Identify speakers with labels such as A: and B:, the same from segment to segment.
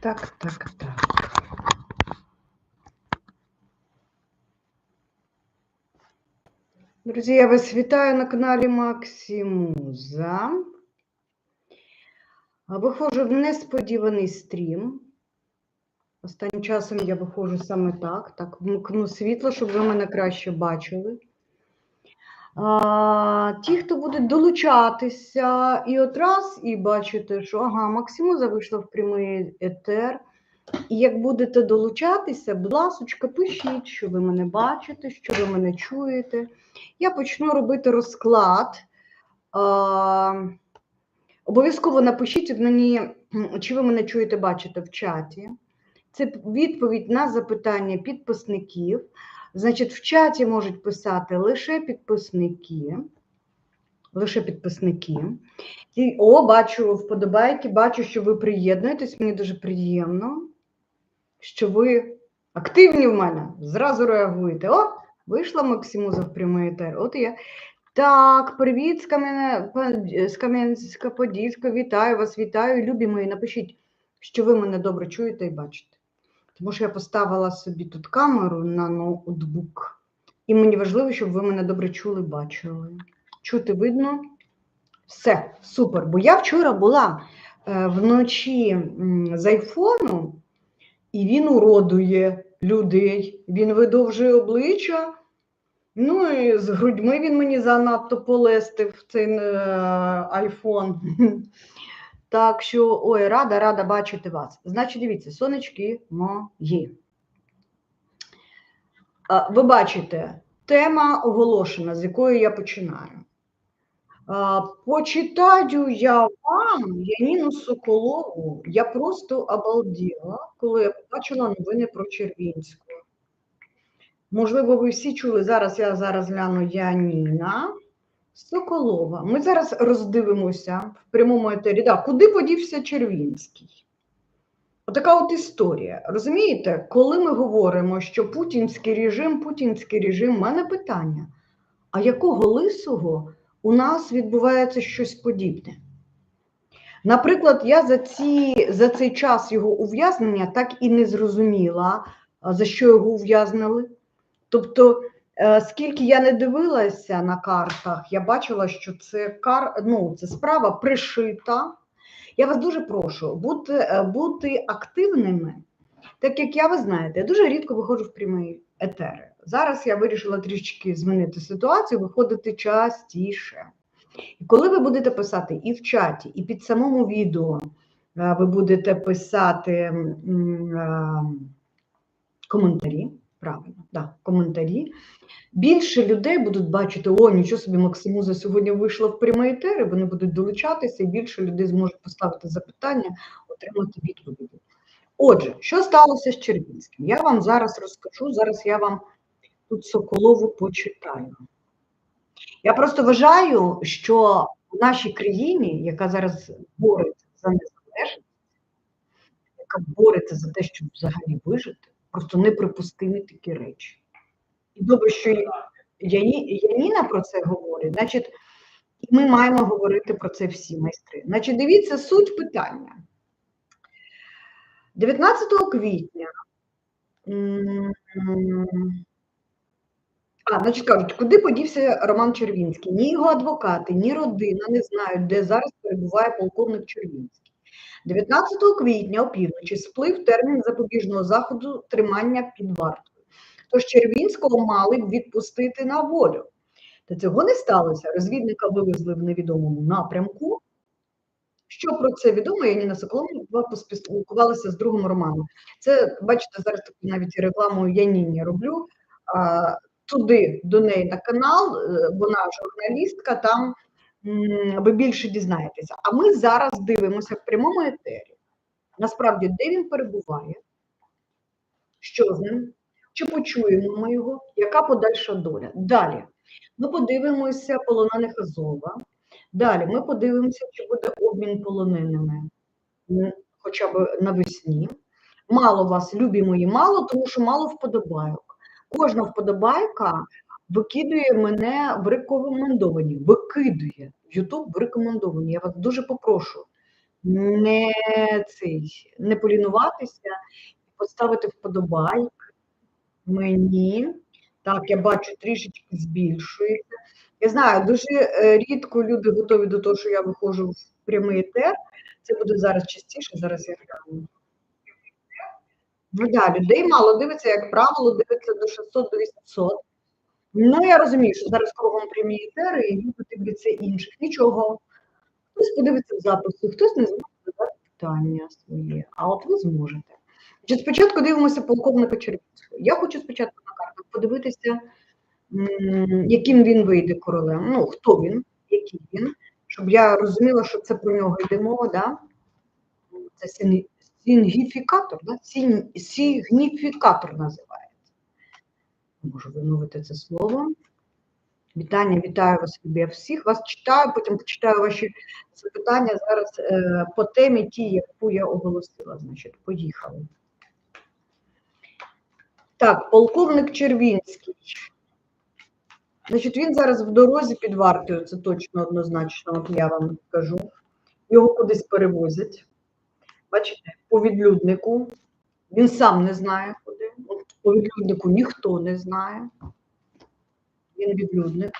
A: так, так, так. Друзі, я вас вітаю на каналі Максимуза. Виходжу в несподіваний стрім. Останнім часом я виходжу саме так. Так, вмкну світло, щоб ви мене краще бачили. Ті, хто будуть долучатися, і от раз, і бачите, що ага, Максимуза вийшла в прямий етер. І як будете долучатися, будь ласочка, пишіть, що ви мене бачите, що ви мене чуєте. Я почну робити розклад. А, обов'язково напишіть мені, чи ви мене чуєте, бачите в чаті. Це відповідь на запитання підписників. Значить, в чаті можуть писати лише підписники. Лише підписники. І, о, бачу вподобайки, бачу, що ви приєднуєтесь. Мені дуже приємно, що ви активні в мене. Зразу реагуєте. О, вийшла Максимуза в прямий етер. От я. Так, привіт з Кам'янська-Подільська. Вітаю вас, вітаю. Любі мої, напишіть, що ви мене добре чуєте і бачите. Тому що я поставила собі тут камеру на ноутбук. І мені важливо, щоб ви мене добре чули, бачили. Чути видно. Все, супер. Бо я вчора була е, вночі з айфону, і він уродує людей. Він видовжує обличчя. Ну і з грудьми він мені занадто полестив цей е, айфон. Так що, ой, рада, рада бачити вас. Значить, дивіться, сонечки мої. Ви бачите, тема оголошена, з якої я починаю. Почитаю я вам Яніну Соколову. Я просто обалділа, коли я побачила новини про Червінську. Можливо, ви всі чули, зараз я зараз гляну Яніна Соколова. Ми зараз роздивимося в прямому етері, да, куди подівся Червінський. Отака от історія. Розумієте, коли ми говоримо, що путінський режим, путінський режим, в мене питання: а якого лисого у нас відбувається щось подібне? Наприклад, я за, ці, за цей час його ув'язнення так і не зрозуміла, за що його ув'язнили. Тобто, скільки я не дивилася на картах, я бачила, що це кар... ну, це справа пришита. Я вас дуже прошу бути, е, бути активними, так як я, ви знаєте, я дуже рідко виходжу в прямі етери. Зараз я вирішила трішки змінити ситуацію, виходити частіше. І коли ви будете писати і в чаті, і під самому відео е, ви будете писати е, коментарі, правильно, да, коментарі, більше людей будуть бачити, о, нічого собі, Максимуза сьогодні вийшла в прямий етер, вони будуть долучатися, і більше людей зможуть поставити запитання, отримати відповіді. Отже, що сталося з Червінським? Я вам зараз розкажу, зараз я вам тут Соколову почитаю. Я просто вважаю, що в нашій країні, яка зараз бореться за незалежність, яка бореться за те, щоб взагалі вижити, просто неприпустимі такі речі. І добре, що Яні, Яніна про це говорить, значить, ми маємо говорити про це всі майстри. Значить, дивіться суть питання. 19 квітня. А, значить кажуть, куди подівся Роман Червінський? Ні його адвокати, ні родина не знають, де зараз перебуває полковник Червінський. 19 квітня опівночі сплив термін запобіжного заходу тримання під вартою. Тож Червінського мали б відпустити на волю. Та цього не сталося. Розвідника вивезли в невідомому напрямку. Що про це відомо, Яніна Соколова поспілкувалася з другом Романом. Це, бачите, зараз навіть рекламу Яніні роблю. А, туди до неї на канал, е, вона журналістка, там ви більше дізнаєтеся. А ми зараз дивимося в прямому етері. Насправді, де він перебуває, що з ним, чи почуємо ми його, яка подальша доля. Далі ми подивимося полонених Азова. Далі ми подивимося, чи буде обмін полоненими хоча б навесні. Мало вас, любі мої, мало, тому що мало вподобайок. Кожна вподобайка викидує мене в рекомендовані. Викидує YouTube в рекомендовані. Я вас дуже попрошу. не цей, не полінуватися, поставити вподобайк мені. Так, я бачу, трішечки збільшується. Я знаю, дуже е, рідко люди готові до того, що я виходжу в прямий етер. Це буде зараз частіше, зараз я гляну. Ну да, людей мало дивиться, як правило, дивиться до 600 до 800. Ну, я розумію, що зараз кругом прямі етери, і люди дивляться інших. Нічого. Хтось подивиться в записі, хтось не зможе задати питання своє. А от ви зможете. Значить, спочатку дивимося полковника Червінського. Я хочу спочатку на картах подивитися, яким він вийде королем. Ну, хто він, який він, щоб я розуміла, що це про нього йде мова, да? Це сінгіфікатор, да? Сігніфікатор називається. Можу вимовити це слово. Вітання, вітаю вас, любі. Всіх вас читаю, потім почитаю ваші запитання зараз е, по темі ті, яку я оголосила. Значить, поїхали. Так, полковник Червінський. Значить, він зараз в дорозі під вартою, це точно однозначно, от я вам кажу. Його кудись перевозять. Бачите, по відлюднику. Він сам не знає куди. По відлюднику ніхто не знає. Він відлюдник.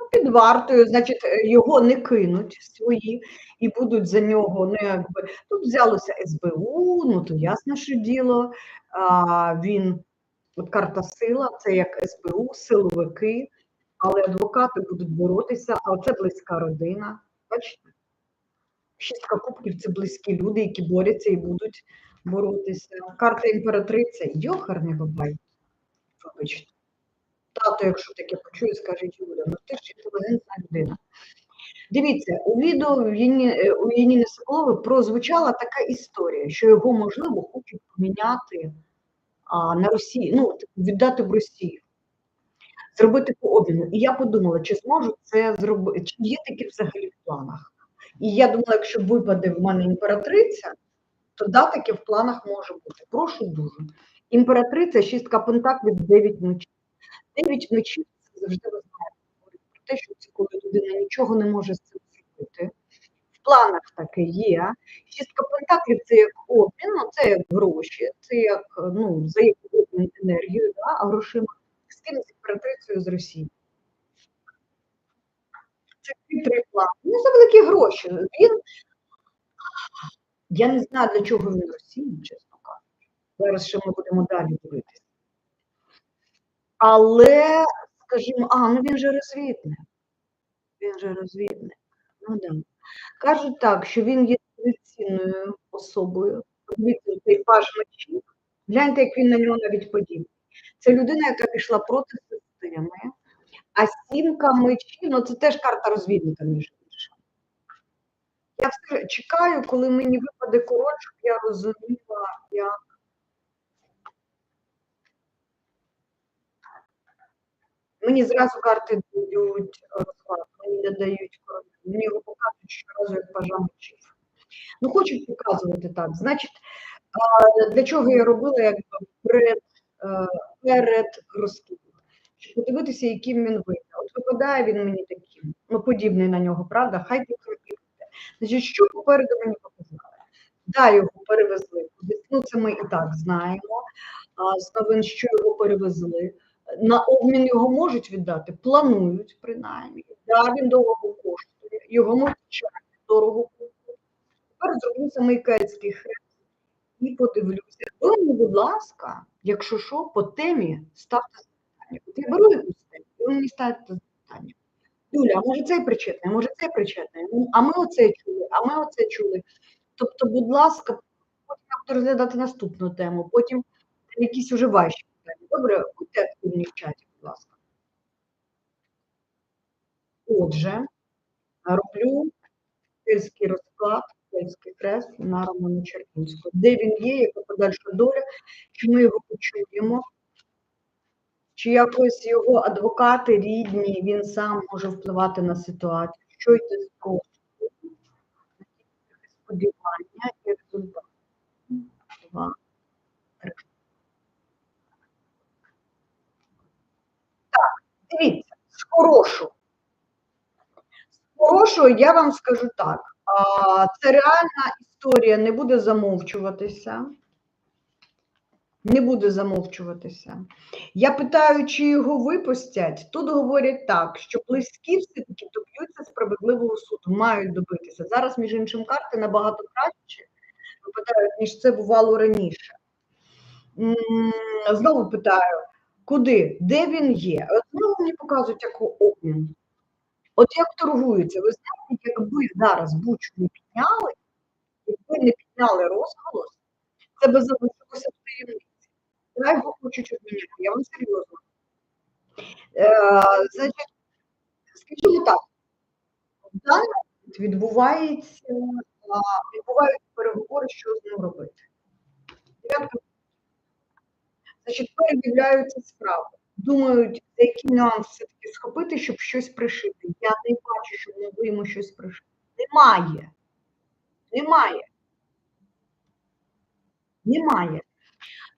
A: Ну, Під вартою, значить, його не кинуть свої і будуть за нього, ну якби тут взялося СБУ, ну то ясне, що діло. А, він, от карта сила, це як СБУ, силовики, але адвокати будуть боротися, а це близька родина. Бачите? Шістка кубків це близькі люди, які борються і будуть боротися. Карта імператриця, йохарний бабай. Вибачте. Тато, якщо таке почує, скаже Юля, ну ти ж інтелігентна людина. Дивіться, у відео е, у Яніни Соколової прозвучала така історія, що його, можливо, хочуть поміняти а, на Росії, ну, віддати в Росію, зробити по обміну. І я подумала, чи зможу це зробити, чи є такі взагалі в планах. І я думала, якщо випаде в мене імператриця, да, таке в планах може бути. Прошу дуже. Імператриця, шістка пентаклів, дев'ять мечів. Дев'ять мечів це завжди ви знаєте, говорить про те, що це коли людина нічого не може з цим зробити. В планах таке є. Шістка пентаклів це як обмін, ну це як гроші, це як ну, за яку енергію, да, а грошима з ким з імператрицею з Росії. Це хитрий план. Ну, за великі гроші. Він я не знаю, для чого він Росії, чесно кажучи. Зараз ще ми будемо далі дивитися. Але, скажімо, а, ну він же розвідник. Він же розвідник. Ну да. Кажуть так, що він є традиційною особою. Подивіться, цей паж мечів. Гляньте, як він на нього навіть подібний. Це людина, яка пішла проти системи. А сімка мечів, ну це теж карта розвідника, між. Я все чекаю, коли мені випаде король, щоб я розуміла, як. Мені зразу карти дають розклад, мені не дають короля. Мені його показують щоразу як пажа мечів. Ну, хочуть показувати так. Значить, для чого я робила якби перед, е, перед розкидом? Щоб подивитися, яким він вийде. От випадає він мені таким, ну, подібний на нього, правда? Хай буде. Значить, що попереду мені показали? Да, його перевезли. Ну, це ми і так знаємо. А, з новин, що його перевезли. На обмін його можуть віддати, планують принаймні. Да, він дорого коштує, його можуть дорого коштує. Тепер зроблю самий хрест і подивлюся. Ви мені, будь ласка, якщо що, по темі ставте запитання. От я беру якусь тему, ви мені ставите запитання. Юля, а може цей причетний, може цей причетний, Ну, а ми оце чули, а ми оце чули. Тобто, будь ласка, потім розглядати наступну тему, потім якісь уже важчі питання. Добре, будьте активні в чаті, будь ласка. Отже, роблю сільський розклад, сільський хрест на Роману Черкінську. Де він є, яка подальша доля, чи ми його почуємо, чи якось його адвокати рідні, він сам може впливати на ситуацію, що йде з кошту, сподівання і результат. Два. Так, дивіться, з хорошого. З хорошого я вам скажу так. Це реальна історія не буде замовчуватися. Не буде замовчуватися. Я питаю, чи його випустять. Тут говорять так, що близькі все-таки доб'ються справедливого суду, мають добитися. Зараз, між іншим, карти набагато краще випадають, ніж це бувало раніше. Знову питаю, куди? Де він є? От знову мені показують як обмін. От як торгуються, ви знаєте, якби зараз бучу не підняли, якби не підняли розголос, це би залишилося в. Я його хочуть обміняти, я вам серйозно. Е, значить, скажімо так, в відбувається, відбуваються переговори, що з ним робити. Значить, передивляються справи. Думають, за який нюанс все-таки схопити, щоб щось пришити. Я не бачу, щоб могли йому щось пришити. Немає. Немає. Немає.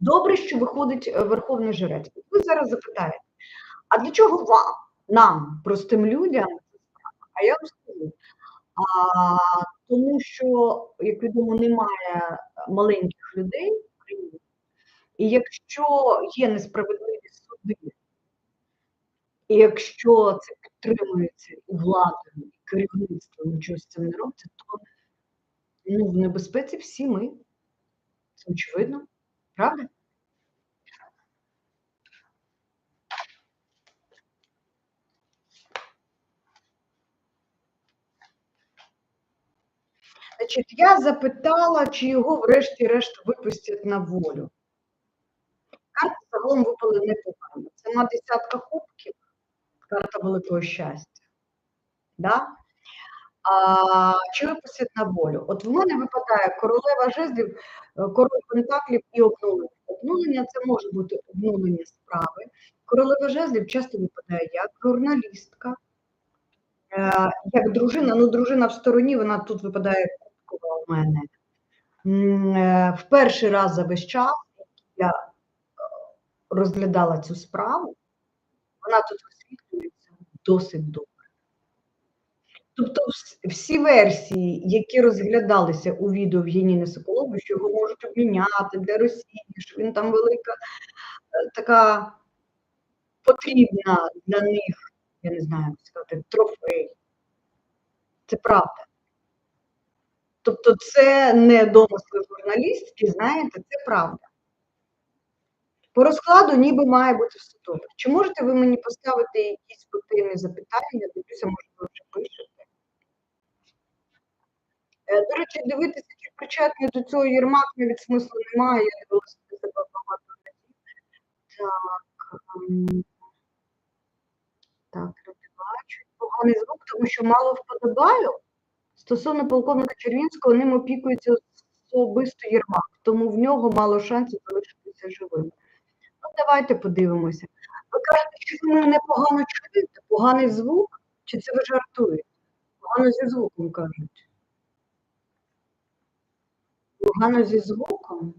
A: Добре, що виходить е, верховний жрець. Ви зараз запитаєте, а для чого вам, нам, простим людям? А я вам скажу. А, тому що, як відомо, немає маленьких людей в країні. І якщо є несправедливі суди, і якщо це підтримується і владою, і керівництвом нічого з цим не робиться, то ну, в небезпеці всі ми. Це очевидно, правда? Значить, я запитала, чи його врешті-решт випустять на волю. Карти загалом випали непогано. Це на десятка кубків, карта великого щастя. Да? А, чи випустять на волю? От в мене випадає королева жезлів, е, король пентаклів і обнулення. Обнулення це може бути обнулення справи. Королева жезлів часто випадає як журналістка, е, як дружина. Ну, дружина в стороні, вона тут випадає кубкова у мене. Е, В перший раз за весь час я розглядала цю справу, вона тут висвітлюється досить добре. Тобто всі версії, які розглядалися у відео в Яніни Соколової, що його можуть обміняти для Росії, що він там велика, е, така потрібна для них, я не знаю, як сказати, трофей. Це правда. Тобто це не домисли журналістки, знаєте, це правда. По розкладу ніби має бути все добре. Чи можете ви мені поставити якісь спортивні запитання? Дивлюся, може, ви вже пишете. Е, До речі, дивитися, чи причетний до цього Єрмак навіть смислу немає, я дивилася себе багато разів. Так, так, люди бачать. Поганий звук, тому що мало вподобаю. Стосовно полковника Червінського, ним опікується особисто Єрмак, тому в нього мало шансів залишитися живим. Ну, давайте подивимося. Ви кажете, що ви мене погано чуєте? Поганий звук? Чи це ви жартуєте? Погано зі звуком кажуть. Погано зі звуком?